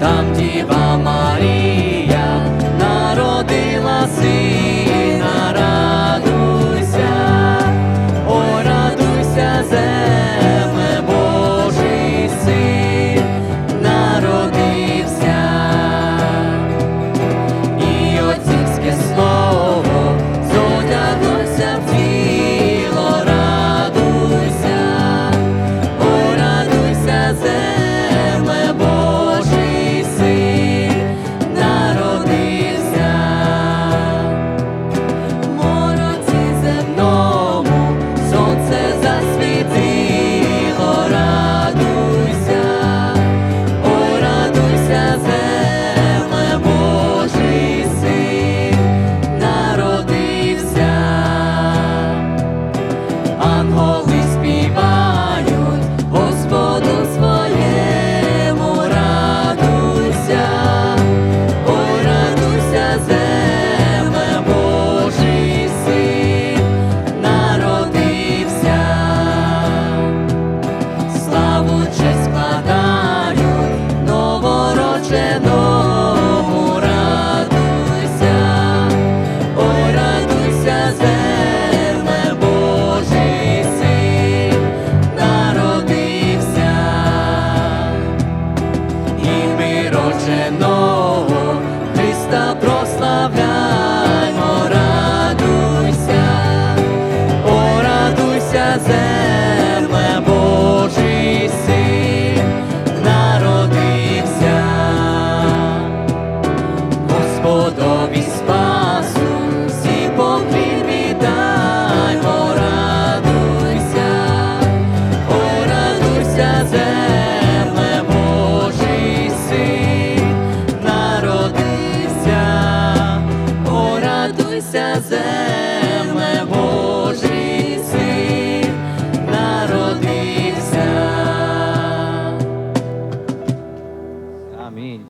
tam Єдиного Христа прославляймо, радуйся, о, земле Божий народився, Господові спасу, всі радуйся, о. веземе.